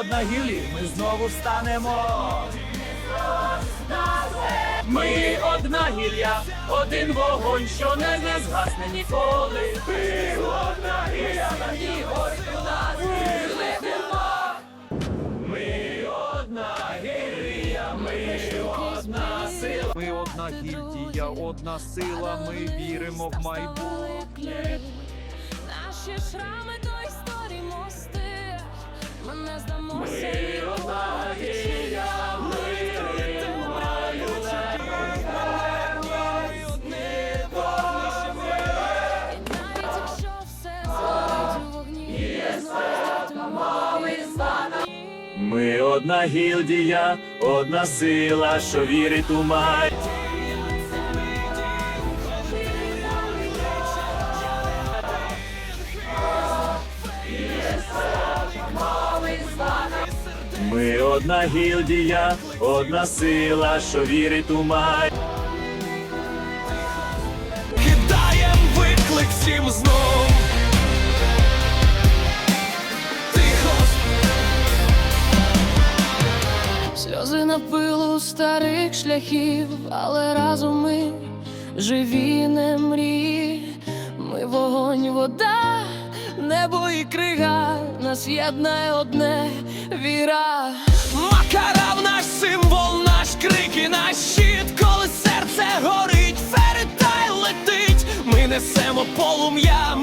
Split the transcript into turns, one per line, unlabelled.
одна гілі, ми знову встанемо. Ми одна гілля, один вогонь, що не, не згасне ніколи. Ми одна гілля, на ній у нас летимо. Ми одна гілля, ми одна сила.
Ми одна гільдія, одна сила, ми віримо в майбутнє.
Здамося і
одна гілля, ми
навіть якщо все згорить у вогні, знову
Ми одна гілдія, одна сила, що вірить у май. Ми одна гілдія, одна сила, що вірить у май.
Кидаєм виклик всім знов. Тихо,
Сльози на пилу старих шляхів, але разом ми живі не мрії. Ми вогонь, вода, небо і крига, нас єднає одне віра.
Макарав наш символ, наш крик і наш щит, коли серце горить, фериталь летить, ми несемо полум'я.